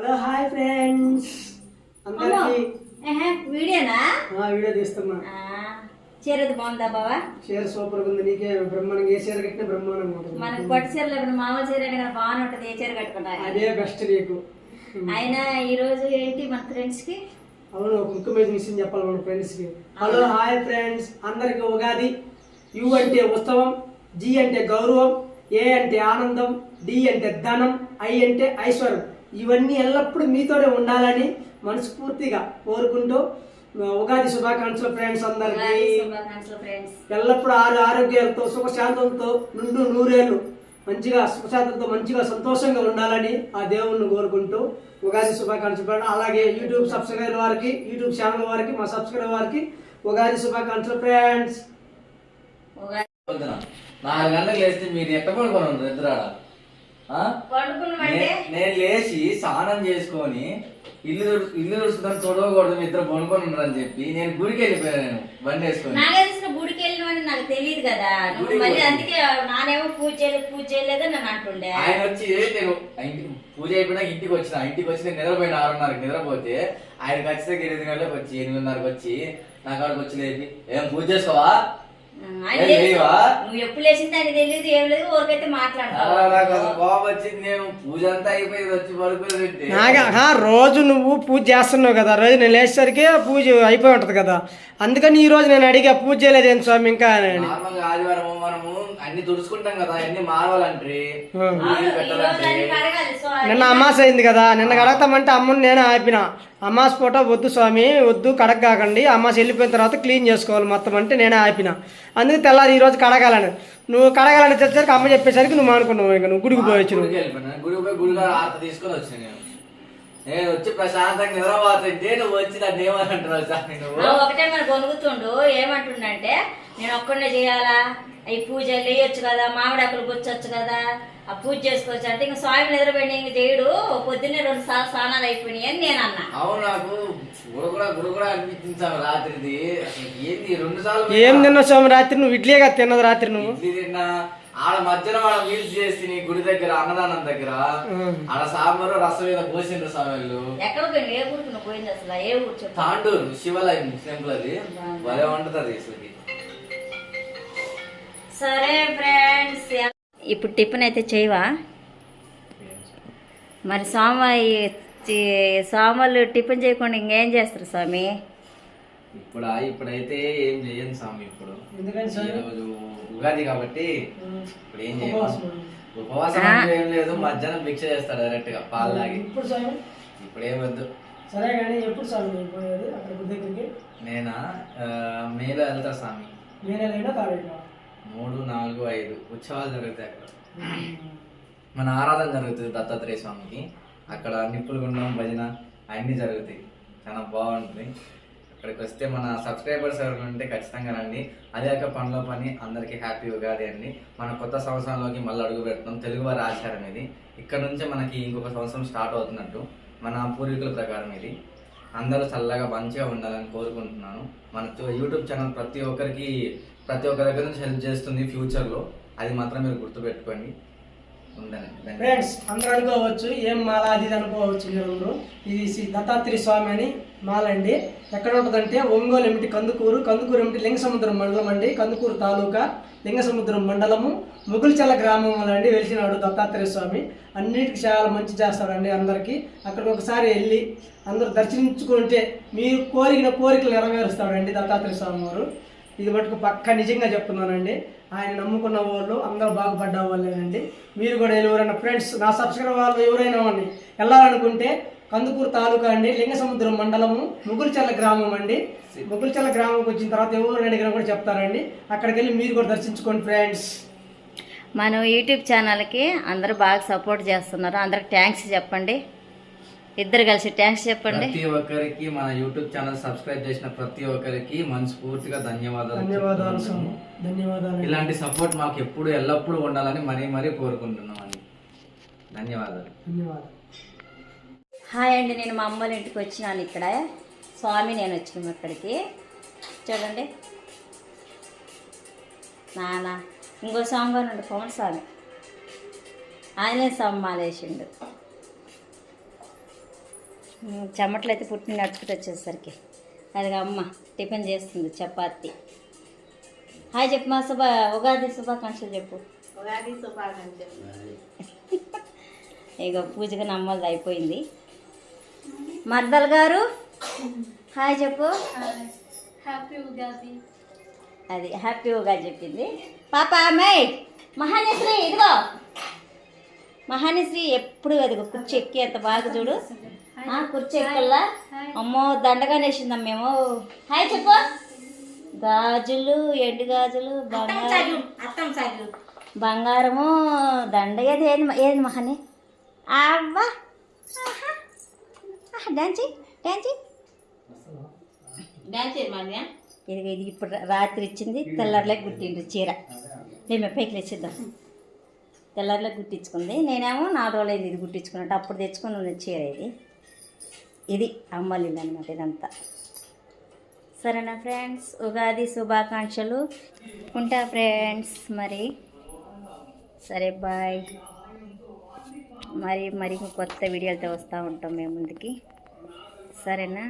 Hello hi friends. అందరికి ఏహే, వీడియోనా? Video తీస్తున్నా. ఆ, చీరది బాగుందా బావా? చీర సూపర్ ఉంది నీకే బ్రహ్మాండంగా ఏ చీర కట్టినా బ్రహ్మాండంగా ఉంటుంది. మనకు పట్టు చీరలు ఇప్పుడు మామూలు చీర కన్నా బాగానే ఉంటుంది ఏ చీర కట్టుకుంటా? అదే బెస్ట్ నీకు. అయినా ఈ రోజు ఏంటి మన ఫ్రెండ్స్కి అవును ఒక ముఖ్యమైన విషయం చెప్పాలి మన ఫ్రెండ్స్కి హలో హాయ్ ఫ్రెండ్స్. అందరికి ఉగాది. యు అంటే ఉత్సవం జి అంటే గౌరవం ఏ అంటే ఆనందం డి అంటే ధనం ఐ అంటే ఐశ్వర్యం. ఇవన్నీ ఎల్లప్పుడూ మీతోనే ఉండాలని మనస్ఫూర్తిగా కోరుకుంటూ ఉగాది శుభాకాంక్షలు ఫ్రెండ్స్ అందరికి. శుభాకాంక్షలు ఫ్రెండ్స్. ఎల్లప్పుడూ ఆరు ఆరోగ్యాలతో సుఖశాంతంతో నుండు నూరేళ్ళు మంచిగా సుఖశాంతంతో మంచిగా సంతోషంగా ఉండాలని ఆ దేవుణ్ణి కోరుకుంటూ ఉగాది శుభాకాంక్షలు అలాగే యూట్యూబ్ సబ్స్క్రైబర్ వారికి యూట్యూబ్ ఛానల్ వారికి మా సబ్స్క్రైబర్ వారికి ఉగాది శుభాకాంక్షలు ఫ్రెండ్స్. నాలుగు గంటలకు లేస్తే మీరు ఎట్ట పడుకొని ఉంటారు నిద్రాడ ఆ? పడుకున్నామంటే నే- నేను లేచి స్నానం చేసుకొని ఇల్లు ఇల్లు తుడుచుకొని తొడవకూడదు మీ ఇద్దరు పడుకొని ఉన్నారని చెప్పి నేను గుడికి వెళ్ళిపోయాను నేను బండి వేసుకొని. గుడికి వెళ్ళినవని నాకు తెలియదు కదా. నువ్వు మళ్ళీ. అందుకే నానేమో పూజ చేయలేదు పూజ చేయలేదని నన్ను అంటుండే. ఆయన వచ్చి నేను పూజ అయిపోయినా ఇంటికి వచ్చిన ఇంటికి వచ్చి నేను నిద్రపోయిన ఆరున్నరకి నిద్రపోతే ఆయన ఖచ్చితంగా ఎనిమిది గంటలకు వచ్చి ఎనిమిదిన్నరకు వచ్చి నా కాడికి వచ్చి లేపి ఏం పూజ చేసుకోవా? ఏం? నువ్వు ఎప్పుడు లేచింది తెలియదు ఏం లేదు ఊరికైతే మాట్లాడతావు రోజు నువ్వు పూజ చేస్తున్నావు కదా రోజు నేను లేచేసరికి పూజ అయిపోయి ఉంటుంది కదా. అందుకని ఈ రోజు నేను అడిగా పూజ చేయలేదేం స్వామి ఇంకా అని. నార్మల్గా ఆదివారం మనము అన్ని తుడుచుకుంటాం కదా అన్ని మారవాలంటే. ఆ. అవును, ఈ రోజు అన్ని కడగాలి సో నిన్న అమాస అయింది కదా నిన్న కడగతామంటే అమ్మని నేనే ఆపిన. అమాస పూట వద్దు స్వామి వద్దు కడగకండి అమాస వెళ్ళిపోయిన తర్వాత క్లీన్ చేసుకోవాలి మొత్తం అంటే నేనే ఆపిన. అందుకే తెల్లారి ఈ రోజు కడగాలని. నువ్వు కడగాలని వచ్చేసరికి అమ్మ చెప్పేసరికి నువ్వు అనుకున్నావు ఇంకా నువ్వు గుడికి పోయొచ్చు నువ్వు గుడికి ఆర్త తీసుకొని వచ్చాను నేను. నేను వచ్చి ప్రశాంతంగా నిద్రపోతుంటే నువ్వు వచ్చి ఏమని సార్ నువ్వు ఒకటే ఏమంటుండంటే నేను ఒక్కడే చేయాలా? ఈ పూజ లేయొచ్చు కదా మామిడి ఆకులు గుచ్చొచ్చు కదా. పూజ చేసుకోవచ్చు అంటే ఇంకా స్వామి నిద్రపోయి ఇంక చేయడు పొద్దున్నే రెండు సార్లు స్నానాలు అయిపోయినాయి అని నేను అన్నా. అవును నాకు గుడుగుడా గుడుగుడా అనిపించింది సార్ రాత్రిది. అసలు ఏంది రెండు సార్లు ఏం తిన్నావు స్వామి రాత్రి? నువ్వు ఇడ్లీగా తిన్నది రాత్రి నువ్వు? ఇడ్లీ తిన్నా. ఆడ మధ్యలో ఆడ మీల్స్ చేసి నీ గుడి దగ్గర అన్నదానం దగ్గర ఆడ సాంబారు రసం మీద పోసిండ్రు స్వామిళ్ళు ఎక్కడ పోయింది ఏ ఊరికి నువ్వు పోయింది అసలు? ఏ ఊరు తాండూరు శివాలయం టెంపుల్ అది. భలే ఉంటుంది అసలు సరే ఇప్పుడు టిఫిన్ అయితే చేయవా? మరి స్వామి స్వాములు టిఫిన్ చేయకుండా ఇంకేం చేస్తారు స్వామి? ఇప్పుడు ఇప్పుడైతే ఏం చెయ్యను స్వామి ఇప్పుడు. ఉగాది కాబట్టి ఇప్పుడు ఏం ఉపవాసం. చేయను ఉపవాసం ఏం లేదు మధ్యాహ్నం భిక్ష చేస్తాడు డైరెక్ట్గా పాలు తాగి. ఇప్పుడు స్వామి? ఇప్పుడు ఏం వద్దు. సరే కానీ ఎప్పుడు స్వామి నేను పోయేది అక్కడ గుడి దగ్గరికి? నేనా? ఆ, మేలో వెళ్తా స్వామి. మూడు నాలుగు ఐదు ఉత్సవాలు జరుగుతాయి అక్కడ. మన ఆరాధన జరుగుతుంది దత్తాత్రేయ స్వామికి. అక్కడ నిప్పులు గుండం భజన అన్నీ జరుగుతాయి. చాలా బాగుంటుంది. అక్కడికి వస్తే మన సబ్స్క్రైబర్స్ ఎవరు ఉంటే ఖచ్చితంగా రండి. అదే కాక పనిలో పని అందరికీ హ్యాపీ ఉగాది అండి. మన కొత్త సంవత్సరంలోకి మళ్ళీ అడుగు పెడుతున్నాం తెలుగు వారి ఆచారం ఇది. ఇక్కడ నుంచే మనకి ఇంకొక సంవత్సరం స్టార్ట్ అవుతున్నట్టు. మన పూర్వీకుల ప్రకారం ఇది. అందరూ చల్లగా మంచిగా ఉండాలని కోరుకుంటున్నాను. మన యూట్యూబ్ ఛానల్ ప్రతి ఒక్కరికి ప్రతి ఒక్క దగ్గర నుంచి హెల్ప్ చేస్తుంది ఫ్యూచర్లో. అది మాత్రం మీరు గుర్తుపెట్టుకోండి. ఫ్రెండ్స్ అందరూ అనుకోవచ్చు ఏం మాల అది ఇది అనుకోవచ్చు మీరు. ఇది శ్రీ దత్తాత్రేయ స్వామి అని మాల అండి ఎక్కడ ఉంటుందంటే ఒంగోలు ఎమిటి కందుకూరు. కందుకూరు ఎమిటి లింగసముద్రం మండలం అండి. కందుకూరు తాలూకా లింగసముద్రం మండలము. ముగుల్చల గ్రామంలో అండి వెలిసినాడు దత్తాత్రేయ స్వామి. అన్నిటికీ చాలా మంచి చేస్తాడండి అందరికీ. అక్కడికి ఒకసారి వెళ్ళి అందరూ దర్శించుకుంటే మీరు కోరిన కోరికలు నెరవేరుస్తాడండి దత్తాత్రేయ స్వామి వారు. ఇది మటుకు పక్క నిజంగా చెప్తున్నానండి. ఆయన నమ్ముకున్న వాళ్ళు అందరూ బాగుపడ్డ వాళ్ళేనండి. మీరు కూడా ఎవరైనా ఫ్రెండ్స్ నా సబ్స్క్రైబర్ వాళ్ళు ఎవరైనా వాడిని వెళ్ళాలనుకుంటే కందుకూరు తాలూకా అండి లింగసముద్రం మండలము ముగుల్చల్ల గ్రామం అండి. ముగుల్చల్ల గ్రామంకి వచ్చిన తర్వాత ఎవరు అడిగినా కూడా చెప్తారండి. అక్కడికి వెళ్ళి మీరు కూడా దర్శించుకోండి ఫ్రెండ్స్ మన యూట్యూబ్ ఛానల్కి అందరూ బాగా సపోర్ట్ చేస్తున్నారు. అందరికి థ్యాంక్స్ చెప్పండి. ఇద్దరు కలిసి థ్యాంక్స్ చెప్పండి. ప్రతి ఒక్కరికి మన యూట్యూబ్ ఛానల్ సబ్స్క్రైబ్ చేసిన ప్రతి ఒక్కరికి మనస్ఫూర్తిగా ధన్యవాదాలు ధన్యవాదాలు చెప్తున్నాము. ధన్యవాదాలు. ఇలాంటి సపోర్ట్ మాకు ఎప్పుడు ఎల్లప్పుడూ ఉండాలని మరీ మరీ కోరుకుంటున్నాం అండి ధన్యవాదాలు. ధన్యవాదాలు. హాయ్ అండి నేను మా అమ్మల ఇంటికి వచ్చినాను ఇక్కడ. స్వామి నేను వచ్చినాము ఇక్కడికి. చూడండి. నాన్న ఇంకో స్వామి గారు ఉండు పవన్ స్వామి. ఆయనే స్వామి మాలేసిండు. చెమటలు అయితే పుట్టి నడుచుకుంటూ వచ్చేసరికి. అది అమ్మ టిఫిన్ చేస్తుంది చపాతి. హాయ్ చెప్పు మా శుభ ఉగాది శుభాకాంక్షలు చెప్పు. ఉగాది శుభాకాంక్షలు. ఇక పూజగా నమ్మల్ది అయిపోయింది. మర్దల్ గారు హాయ్ చెప్పు. హ్యాపీ ఉగాది. అది హ్యాపీ ఉగాది చెప్పింది. పాప అమ్మాయి మహానిశ్రీ ఇదిగో. మహానిశ్రీ ఎప్పుడు అదిగో కుర్చీ ఎక్కి ఎంత బాగా చూడు. కుర్చీ ఎక్కల్లా? అమ్మో దండగా నేసిందాం మేము. హాయ్ చెప్పు. గాజులు ఎండు గాజులు బంగారం. బంగారము దండగా ఏది ఏది మహాని? అవ్వా. Dance dance. ఇది ఇది ఇప్పుడు రాత్రి ఇచ్చింది తెల్లారిలే గుట్టిండ్రు చీర. మేము పైకి లేచిద్దాం. తెల్లారిలే గుట్టించుకుంది. నేనేమో నాలుగు రోజులు ఇది గుట్టించుకున్నట్టు అప్పుడు తెచ్చుకుని ఉంది చీర ఇది. ఇది అమ్మలింది అనమాట ఇదంతా. సరేనా ఫ్రెండ్స్? ఉగాది శుభాకాంక్షలు. ఉంటా ఫ్రెండ్స్ మరి. సరే బాయ్. మరి మరి కొత్త వీడియోలతో వస్తూ ఉంటాం మేము ముందుకి. సరేనా?